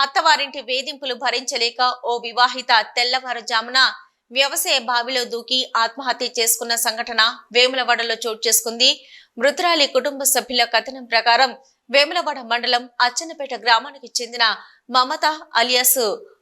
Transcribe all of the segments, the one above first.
అత్తవారింటి వేధింపులు భరించలేక ఓ వివాహిత తెల్లవారుజామున వ్యవసాయ బావిలో దూకి ఆత్మహత్య చేసుకున్న సంఘటన వేములవాడలో చోటు చేసుకుంది. మృతురాలి కుటుంబ సభ్యుల కథనం ప్రకారం వేములవాడ మండలం అచ్చన్నపేట గ్రామానికి చెందిన మమత అలియాస్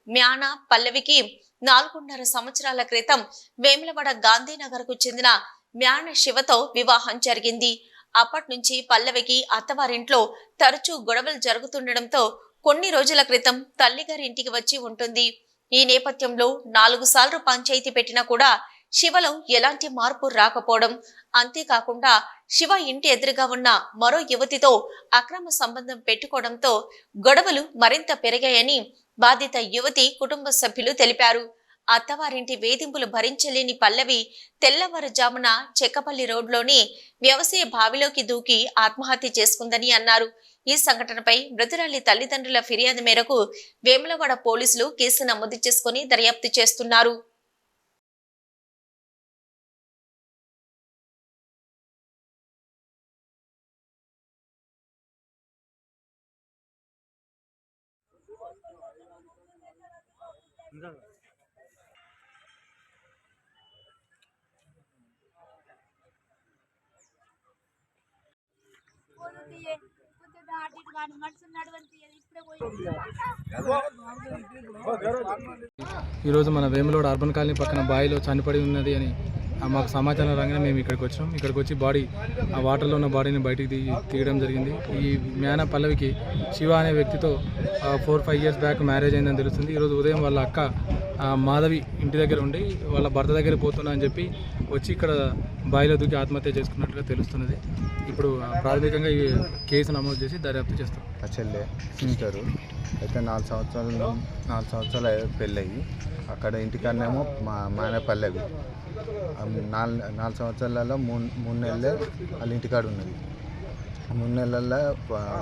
మ్యానా పల్లవికి నాలుగున్నర సంవత్సరాల క్రితం వేములవాడ గాంధీనగర్కు చెందిన మ్యాన శివతో వివాహం జరిగింది. అప్పటి నుంచి పల్లవికి అత్తవారింట్లో తరచూ గొడవలు జరుగుతుండటంతో కొన్ని రోజుల క్రితం తల్లిగారి ఇంటికి వచ్చి ఉంటుంది. ఈ నేపథ్యంలో నాలుగు సార్లు పంచాయతీ పెట్టినా కూడా శివలో ఎలాంటి మార్పు రాకపోవడం. అంతేకాకుండా శివ ఇంటి ఎదురుగా ఉన్న మరో యువతితో అక్రమ సంబంధం పెట్టుకోవడంతో గొడవలు మరింత పెరిగాయని బాధిత యువతి కుటుంబ సభ్యులు తెలిపారు. అత్తవారింటి వేధింపులు భరించలేని పల్లవి తెల్లవారుజామున చెక్కపల్లి రోడ్లోని వ్యవసాయ బావిలోకి దూకి ఆత్మహత్య చేసుకుందని అన్నారు. ఈ సంఘటనపై మృతురాలి తల్లిదండ్రుల ఫిర్యాదు మేరకు వేములవాడ పోలీసులు కేసు నమోదు చేసుకుని దర్యాప్తు చేస్తున్నారు. ఫోన్ కొంచెం అటు ఇటు కానీ మనుషులు ఇప్పుడే పోయి ఈరోజు మన వేములోడ్ అర్బన్ కాలనీ పక్కన బావిలో చనిపడి ఉన్నది అని మాకు సమాచారం రాగానే మేము ఇక్కడికి వచ్చాం. ఇక్కడికి వచ్చి బాడీ ఆ వాటర్లో ఉన్న బాడీని బయటికి దిగి తీయడం జరిగింది. ఈ మేన పల్లవికి శివ అనే వ్యక్తితో four five years back marriage అయిందని తెలుస్తుంది. ఈరోజు ఉదయం వాళ్ళ అక్క మాధవి ఇంటి దగ్గర ఉండి వాళ్ళ భర్త దగ్గర పోతున్నా అని చెప్పి వచ్చి ఇక్కడ బాయిలో దూకి ఆత్మహత్య చేసుకున్నట్టుగా తెలుస్తున్నది. ఇప్పుడు ప్రాథమికంగా ఈ కేసు నమోదు చేసి దర్యాప్తు చేస్తాం. మా చెల్లె సిస్టరు. అయితే నాలుగు సంవత్సరాలు నాలుగు సంవత్సరాలు పెళ్ళయ్యి అక్కడ ఇంటికన్నేమో మా మానే పల్లెవి నాలుగు నాలుగు సంవత్సరాలలో మూడు మూడు నెలలే వాళ్ళ ఇంటికాడ ఉన్నది మూడు నెలల్లో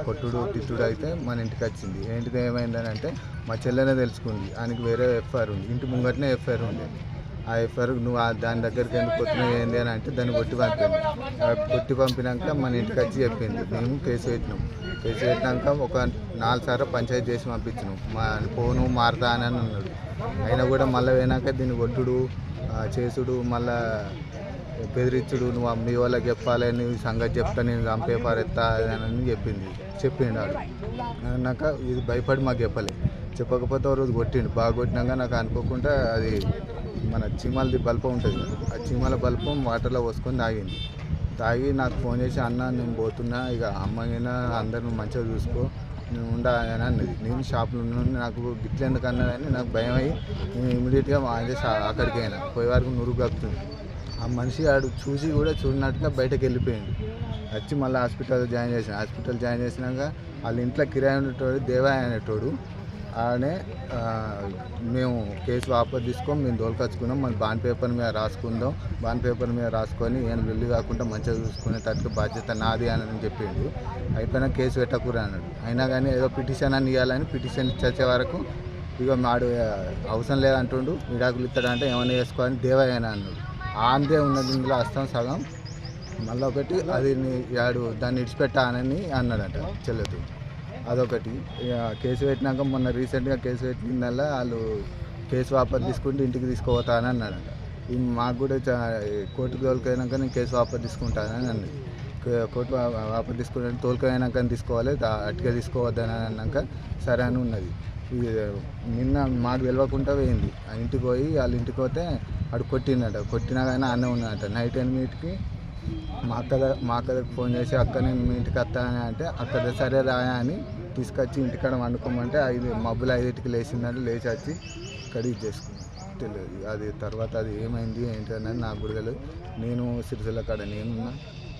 కొట్టుడు తిట్టుడు అయితే మన ఇంటికి వచ్చింది. ఏంటిది ఏమైందని అంటే మా చెల్లెనే తెలుసుకుంది. ఆయనకి వేరే ఎఫ్ఐఆర్ ఉంది. ఇంటి ముంగటనే ఎఫ్ఐఆర్ ఉంది. ఆ ఎఫ్ఐఆర్ నువ్వు దాని దగ్గరికి ఎందుకు వచ్చినావు ఏంది అని అంటే దాన్ని కొట్టి పంపింది. కొట్టి పంపినాక మన ఇంటికి వచ్చి చెప్పింది. మేము కేసు పెట్టినాం. కేసు పెట్టినాక ఒక నాలుగు సార్లు పంచాయతీ చేసి పంపించినాం. మా ఫోను మారుతా అని అన్నాడు. అయినా కూడా మళ్ళీ పోయినాక దీన్ని కొట్టుడు చేసుడు మళ్ళీ బెదిరించుడు నువ్వు మీ వాళ్ళకి చెప్పాలి నువ్వు సంగతి చెప్తా నేను చంపే పారెత్తా అని చెప్పింది. చెప్పిండు ఆడు అన్నాక ఇది భయపడి మాకు చెప్పలే. చెప్పకపోతే ఒక రోజు కొట్టిండు. బాగా కొట్టినాక నాకు అనుకోకుండా అది మన చీమలది బల్పం ఉంటుంది ఆ చీమల బల్పం వాటర్లో పోసుకొని తాగింది. తాగి నాకు ఫోన్ చేసి అన్న నేను పోతున్నా ఇక అమ్మాయినా అందరిని మంచిగా చూసుకో నేను ఉండా అని అన్నది. నేను షాప్లో ఉన్నాను నాకు గిట్ల ఎందుకు అన్నదని నాకు భయం అయ్యి నేను ఇమీడియట్గా ఆయన అక్కడికి అయినా పోయే వరకు నురుగు కప్పుతుంది ఆ మనిషి ఆడు చూసి కూడా చూడనట్టుగా బయటకు వెళ్ళిపోయింది వచ్చి మళ్ళీ హాస్పిటల్ జాయిన్ చేసిన. హాస్పిటల్ జాయిన్ చేసినాక వాళ్ళ ఇంట్లో కిరాయి ఉండేటోడు దేవాయ అనేటోడు. ఆడనే మేము కేసు వాపస్ తీసుకొని మేము దోలుకొచ్చుకున్నాం. మన బాండ్ పేపర్ మీద రాసుకుందాం. బాండ్ పేపర్ మీద రాసుకొని ఏం వెళ్ళి కాకుండా మంచిగా చూసుకునేటట్టు బాధ్యత నాది అని చెప్పిండు. అయిపోయినా కేసు పెట్టకూరా అన్నాడు. అయినా కానీ ఏదో పిటిషన్ అని ఇవ్వాలని పిటిషన్ ఇచ్చే వరకు ఇక మాడు అవసరం లేదంటుండు. విడాకులు ఇస్తాడంటే ఏమైనా చేసుకోవాలని దేవాయన అన్నాడు. ఆంధ్రే ఉన్నది ఇందులో అస్తం సగం. మళ్ళీ ఒకటి అది యాడు దాన్ని ఇడిచిపెట్టానని అన్నాడట చెల్లెదు అదొకటి. ఇక కేసు పెట్టినాక మొన్న రీసెంట్గా కేసు పెట్టిందల్లా వాళ్ళు కేసు వాపస్ తీసుకుంటే ఇంటికి తీసుకుపోతానని అన్నాడట. ఈ మాకు కూడా కోర్టుకు తోలుకైనాక నేను కేసు వాపస్ తీసుకుంటానని అన్నది. కోర్టు వా- వాపస్ తీసుకుంటే తోలుకైనాక తీసుకోవాలి దా- అట్టుగా తీసుకోవద్దని అన్నాక సరే అని ఉన్నది. నిన్న మాకు తెలియకుండా పోయింది. ఆ ఇంటికి పోయి వాళ్ళ ఇంటికి పోతే అడు కొట్టిండట. కొట్టినా కానీ అన్నే ఉన్నదట. నైట్ ఎనిమిదికి మా అక్క మా అక్క ఫోన్ చేసి అక్క నేను మీ ఇంటికి వస్తానని అంటే అక్కడ సరే రాయా అని తీసుకొచ్చి ఇంటికాడ వండుకోమంటే ఐదు మబ్బులు ఐదింటికి లేచిందంటే. లేచి వచ్చి కడిగి చేసుకున్నాను తెలియదు అది తర్వాత అది ఏమైంది ఏంటి అనేది నాకు కూడా తెలియదు నేను సిరిసిల్ల కాడ నేనున్నా.